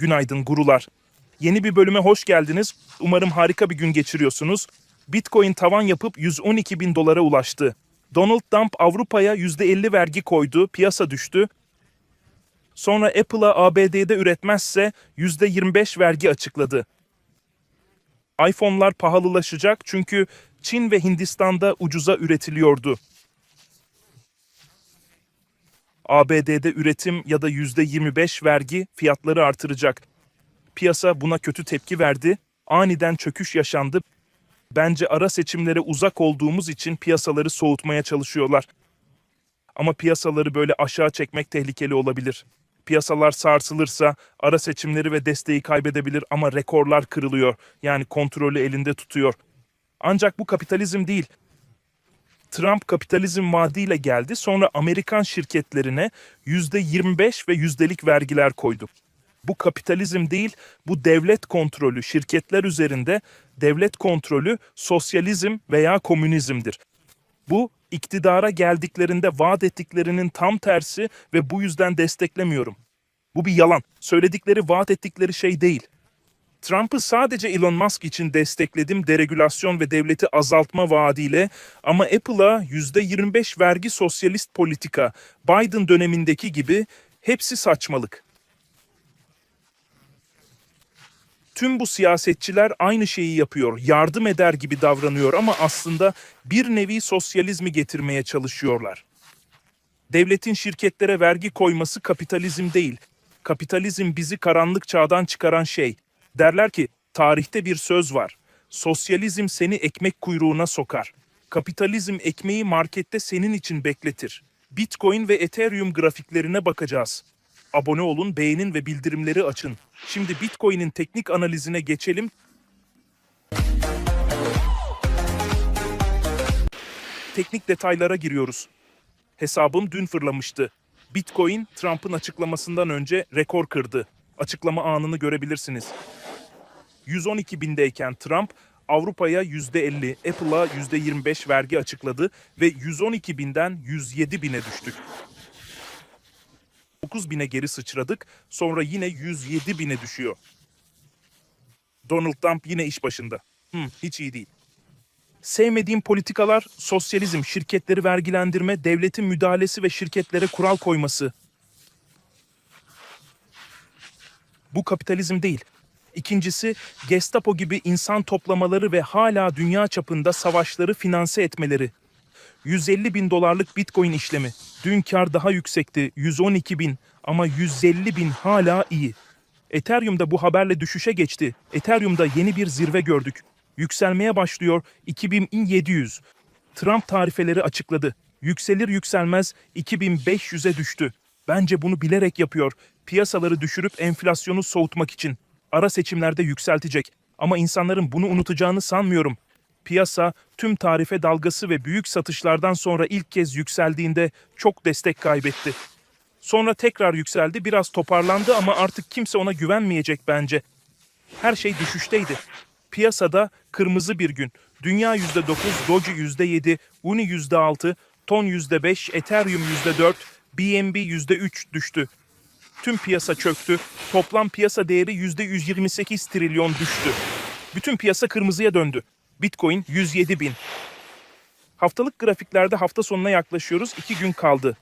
Günaydın gurular. Yeni bir bölüme hoş geldiniz. Umarım harika bir gün geçiriyorsunuz. Bitcoin tavan yapıp 112 bin dolara ulaştı. Donald Trump Avrupa'ya %50 vergi koydu, piyasa düştü. Sonra Apple'a ABD'de üretmezse %25 vergi açıkladı. iPhone'lar pahalılaşacak çünkü Çin ve Hindistan'da ucuza üretiliyordu. ABD'de üretim ya da %25 vergi fiyatları artıracak. Piyasa buna kötü tepki verdi. Aniden çöküş yaşandı. Bence ara seçimlere uzak olduğumuz için piyasaları soğutmaya çalışıyorlar. Ama piyasaları böyle aşağı çekmek tehlikeli olabilir. Piyasalar sarsılırsa ara seçimleri ve desteği kaybedebilir ama rekorlar kırılıyor. Yani kontrolü elinde tutuyor. Ancak bu kapitalizm değil. Trump kapitalizm vaadiyle geldi. Sonra Amerikan şirketlerine %25 ve yüzdelik vergiler koydu. Bu kapitalizm değil, bu devlet kontrolü, şirketler üzerinde devlet kontrolü sosyalizm veya komünizmdir. Bu iktidara geldiklerinde vaat ettiklerinin tam tersi ve bu yüzden desteklemiyorum. Bu bir yalan. Söyledikleri, vaat ettikleri şey değil. Trump'ı sadece Elon Musk için destekledim deregülasyon ve devleti azaltma vaadiyle ama Apple'a %25 vergi sosyalist politika Biden dönemindeki gibi hepsi saçmalık. Tüm bu siyasetçiler aynı şeyi yapıyor, yardım eder gibi davranıyor ama aslında bir nevi sosyalizmi getirmeye çalışıyorlar. Devletin şirketlere vergi koyması kapitalizm değil. Kapitalizm bizi karanlık çağdan çıkaran şey. Derler ki tarihte bir söz var. Sosyalizm seni ekmek kuyruğuna sokar. Kapitalizm ekmeği markette senin için bekletir. Bitcoin ve Ethereum grafiklerine bakacağız. Abone olun, beğenin ve bildirimleri açın. Şimdi Bitcoin'in teknik analizine geçelim. Teknik detaylara giriyoruz. Hesabım dün fırlamıştı. Bitcoin Trump'ın açıklamasından önce rekor kırdı. Açıklama anını görebilirsiniz. 112 bindeyken Trump Avrupa'ya %50, Apple'a %25 vergi açıkladı ve 112 binden 107 bine düştük. 9 bine geri sıçradık, sonra yine 107 bine düşüyor. Donald Trump yine iş başında. Hmm, hiç iyi değil. Sevmediğim politikalar sosyalizm, şirketleri vergilendirme, devletin müdahalesi ve şirketlere kural koyması. Bu kapitalizm değil. İkincisi, Gestapo gibi insan toplamaları ve hala dünya çapında savaşları finanse etmeleri. 150 bin dolarlık bitcoin işlemi. Dün kar daha yüksekti, 112 bin ama 150 bin hala iyi. Ethereum'da bu haberle düşüşe geçti. Ethereum'da yeni bir zirve gördük. Yükselmeye başlıyor 2700. Trump tarifeleri açıkladı. Yükselir yükselmez 2500'e düştü. Bence bunu bilerek yapıyor. Piyasaları düşürüp enflasyonu soğutmak için. Ara seçimlerde yükseltecek. Ama insanların bunu unutacağını sanmıyorum. Piyasa tüm tarife dalgası ve büyük satışlardan sonra ilk kez yükseldiğinde çok destek kaybetti. Sonra tekrar yükseldi, biraz toparlandı ama artık kimse ona güvenmeyecek bence. Her şey düşüşteydi. Piyasada kırmızı bir gün. Dünya %9, Doge %7, Uni %6, Ton %5, Ethereum %4, BNB %3 düştü. Tüm piyasa çöktü. Toplam piyasa değeri %128 trilyon düştü. Bütün piyasa kırmızıya döndü. Bitcoin 107 bin. Haftalık grafiklerde hafta sonuna yaklaşıyoruz. İki gün kaldı.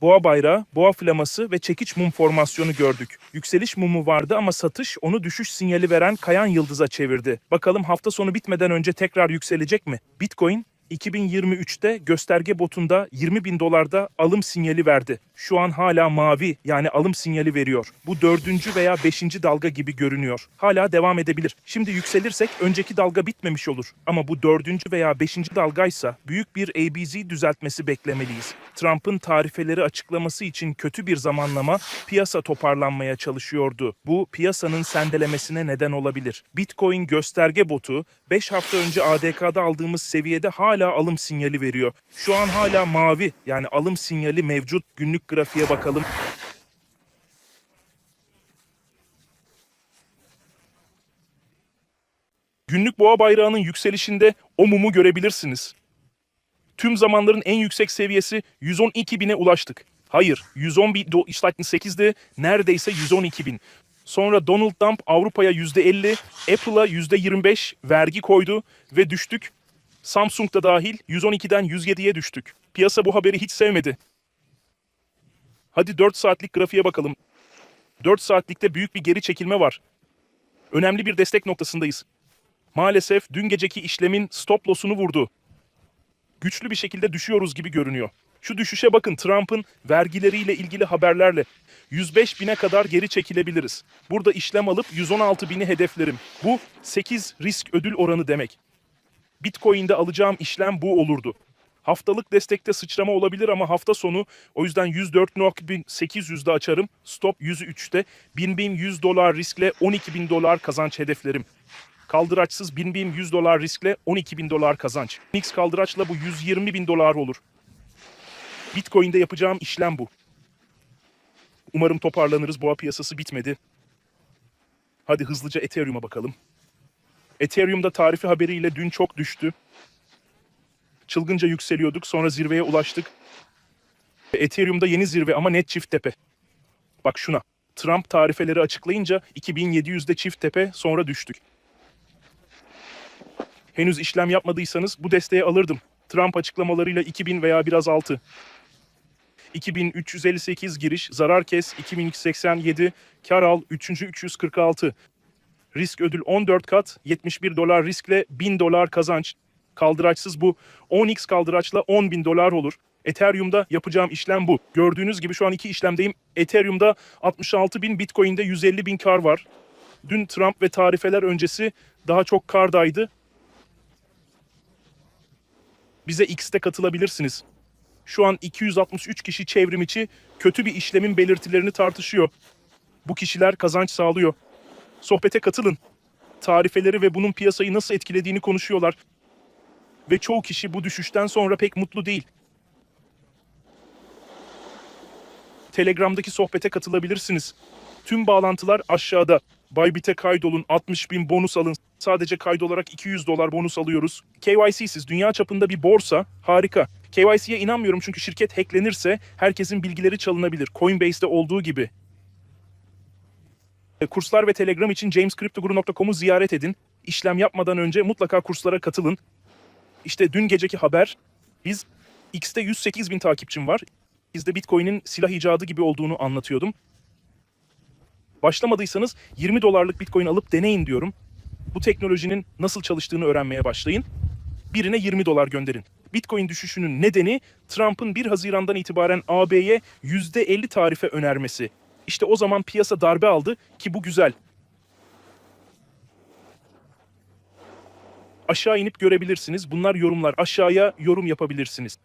Boğa bayrağı, boğa flaması ve çekiç mum formasyonu gördük. Yükseliş mumu vardı ama satış onu düşüş sinyali veren kayan yıldıza çevirdi. Bakalım hafta sonu bitmeden önce tekrar yükselecek mi? Bitcoin 2023'te gösterge botunda 20 bin dolarda alım sinyali verdi. Şu an hala mavi yani alım sinyali veriyor. Bu dördüncü veya beşinci dalga gibi görünüyor. Hala devam edebilir. Şimdi yükselirsek önceki dalga bitmemiş olur. Ama bu dördüncü veya beşinci dalgaysa büyük bir ABZ düzeltmesi beklemeliyiz. Trump'ın tarifeleri açıklaması için kötü bir zamanlama piyasa toparlanmaya çalışıyordu. Bu piyasanın sendelemesine neden olabilir. Bitcoin gösterge botu 5 hafta önce ADK'da aldığımız seviyede hala alım sinyali veriyor. Şu an hala mavi yani alım sinyali mevcut. Günlük grafiğe bakalım. Günlük boğa bayrağının yükselişinde o mumu görebilirsiniz. Tüm zamanların en yüksek seviyesi 112 bine ulaştık. Hayır, 110 bin, 8'de neredeyse 112 bin. Sonra Donald Trump Avrupa'ya %50, Apple'a %25 vergi koydu ve düştük. Samsung da dahil 112'den 107'ye düştük. Piyasa bu haberi hiç sevmedi. Hadi 4 saatlik grafiğe bakalım. 4 saatlikte büyük bir geri çekilme var. Önemli bir destek noktasındayız. Maalesef dün geceki işlemin stop loss'unu vurdu. Güçlü bir şekilde düşüyoruz gibi görünüyor. Şu düşüşe bakın Trump'ın vergileriyle ilgili haberlerle 105 bine kadar geri çekilebiliriz. Burada işlem alıp 116 bini hedeflerim. Bu 8 risk ödül oranı demek. Bitcoin'de alacağım işlem bu olurdu. Haftalık destekte sıçrama olabilir ama hafta sonu o yüzden 104.800'de açarım. Stop 103'te 1000 dolar riskle 12.000 dolar kazanç hedeflerim. Kaldıraçsız 1000 dolar riskle 12.000 dolar kazanç. Mix kaldıraçla bu 120 bin dolar olur. Bitcoin'de yapacağım işlem bu. Umarım toparlanırız. Boğa piyasası bitmedi. Hadi hızlıca Ethereum'a bakalım. Ethereum'da tarifi haberiyle dün çok düştü. Çılgınca yükseliyorduk. Sonra zirveye ulaştık. Ethereum'da yeni zirve ama net çift tepe. Bak şuna. Trump tarifeleri açıklayınca 2700'de çift tepe sonra düştük. Henüz işlem yapmadıysanız bu desteği alırdım. Trump açıklamalarıyla 2000 veya biraz altı. 2358 giriş, zarar kes 2287, kar al 3346. Risk ödül 14 kat, 71 dolar riskle 1000 dolar kazanç. Kaldıraçsız bu. 10x kaldıraçla 10 bin dolar olur. Ethereum'da yapacağım işlem bu. Gördüğünüz gibi şu an iki işlemdeyim. Ethereum'da 66 bin, Bitcoin'de 150 bin kar var. Dün Trump ve tarifeler öncesi daha çok kardaydı. Bize X'te katılabilirsiniz. Şu an 263 kişi çevrim içi kötü bir işlemin belirtilerini tartışıyor. Bu kişiler kazanç sağlıyor. Sohbete katılın. Tarifeleri ve bunun piyasayı nasıl etkilediğini konuşuyorlar. Ve çoğu kişi bu düşüşten sonra pek mutlu değil. Telegram'daki sohbete katılabilirsiniz. Tüm bağlantılar aşağıda. Bybit'e kaydolun, 60 bin bonus alın. Sadece kaydolarak 200 dolar bonus alıyoruz. KYC'siz dünya çapında bir borsa harika. KYC'ye inanmıyorum çünkü şirket hacklenirse herkesin bilgileri çalınabilir. Coinbase'de olduğu gibi. E, Kurslar ve Telegram için jamescryptoguru.com'u ziyaret edin. İşlem yapmadan önce mutlaka kurslara katılın. İşte dün geceki haber, biz X'te 108 bin takipçim var. Bizde Bitcoin'in silah icadı gibi olduğunu anlatıyordum. Başlamadıysanız 20 dolarlık Bitcoin alıp deneyin diyorum. Bu teknolojinin nasıl çalıştığını öğrenmeye başlayın. Birine 20 dolar gönderin. Bitcoin düşüşünün nedeni Trump'ın 1 Haziran'dan itibaren AB'ye %50 tarife önermesi. İşte o zaman piyasa darbe aldı ki bu güzel. Aşağı inip görebilirsiniz. Bunlar yorumlar. Aşağıya yorum yapabilirsiniz.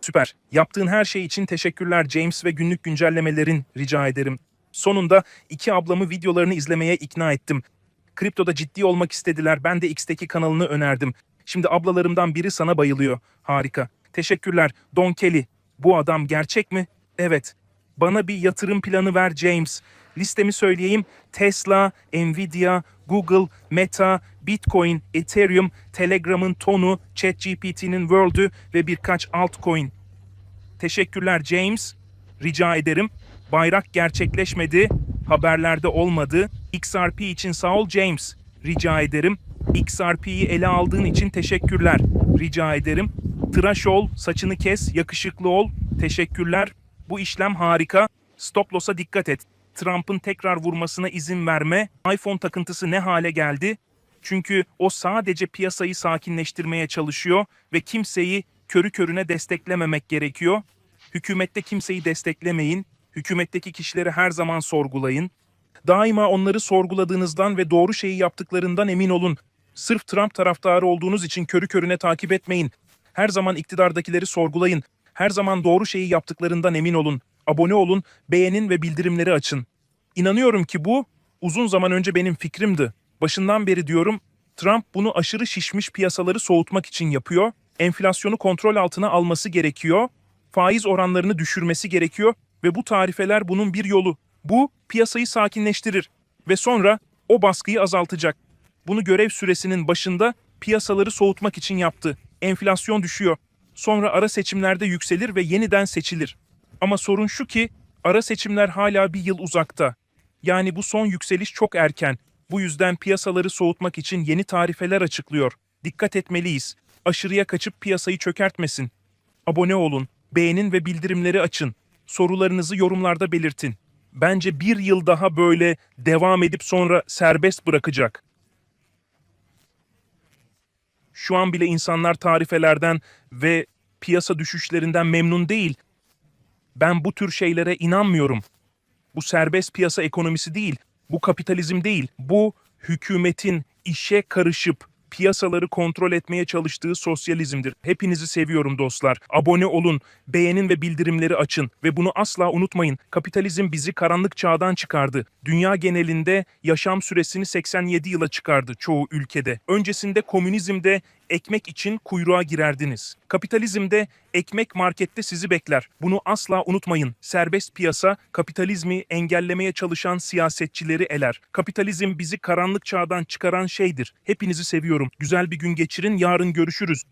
Süper. Yaptığın her şey için teşekkürler James ve günlük güncellemelerin rica ederim. Sonunda iki ablamı videolarını izlemeye ikna ettim. Kriptoda ciddi olmak istediler. Ben de X'teki kanalını önerdim. Şimdi ablalarımdan biri sana bayılıyor. Harika. Teşekkürler. Don Kelly. Bu adam gerçek mi? Evet. Bana bir yatırım planı ver James. Listemi söyleyeyim. Tesla, Nvidia, Google, Meta, Bitcoin, Ethereum, Telegram'ın tonu, ChatGPT'nin World'ü ve birkaç altcoin. Teşekkürler James. Rica ederim. Bayrak gerçekleşmedi. Haberlerde olmadı. XRP için sağ ol James. Rica ederim. XRP'yi ele aldığın için teşekkürler. Rica ederim. Tıraş ol, saçını kes, yakışıklı ol. Teşekkürler. Bu işlem harika. Stop loss'a dikkat et. Trump'ın tekrar vurmasına izin verme. iPhone takıntısı ne hale geldi? Çünkü o sadece piyasayı sakinleştirmeye çalışıyor ve kimseyi körü körüne desteklememek gerekiyor. Hükümette kimseyi desteklemeyin. Hükümetteki kişileri her zaman sorgulayın. Daima onları sorguladığınızdan ve doğru şeyi yaptıklarından emin olun. Sırf Trump taraftarı olduğunuz için körü körüne takip etmeyin. Her zaman iktidardakileri sorgulayın. Her zaman doğru şeyi yaptıklarından emin olun. Abone olun, beğenin ve bildirimleri açın. İnanıyorum ki bu uzun zaman önce benim fikrimdi. Başından beri diyorum Trump bunu aşırı şişmiş piyasaları soğutmak için yapıyor. Enflasyonu kontrol altına alması gerekiyor. Faiz oranlarını düşürmesi gerekiyor ve bu tarifeler bunun bir yolu. Bu piyasayı sakinleştirir ve sonra o baskıyı azaltacak. Bunu görev süresinin başında piyasaları soğutmak için yaptı. Enflasyon düşüyor. Sonra ara seçimlerde yükselir ve yeniden seçilir. Ama sorun şu ki Ara seçimler hala bir yıl uzakta. Yani bu son yükseliş çok erken. Bu yüzden piyasaları soğutmak için yeni tarifeler açıklıyor. Dikkat etmeliyiz. Aşırıya kaçıp piyasayı çökertmesin. Abone olun, beğenin ve bildirimleri açın. Sorularınızı yorumlarda belirtin. Bence bir yıl daha böyle devam edip sonra serbest bırakacak. Şu an bile insanlar tarifelerden ve piyasa düşüşlerinden memnun değil. Ben bu tür şeylere inanmıyorum. Bu serbest piyasa ekonomisi değil, bu kapitalizm değil, bu hükümetin işe karışıp piyasaları kontrol etmeye çalıştığı sosyalizmdir. Hepinizi seviyorum dostlar. Abone olun, beğenin ve bildirimleri açın ve bunu asla unutmayın. Kapitalizm bizi karanlık çağdan çıkardı. Dünya genelinde yaşam süresini 87 yıla çıkardı çoğu ülkede. Öncesinde komünizmde ekmek için kuyruğa girerdiniz. Kapitalizmde ekmek markette sizi bekler. Bunu asla unutmayın. Serbest piyasa kapitalizmi engellemeye çalışan siyasetçileri eler. Kapitalizm bizi karanlık çağdan çıkaran şeydir. Hepinizi seviyorum. Güzel bir gün geçirin. Yarın görüşürüz.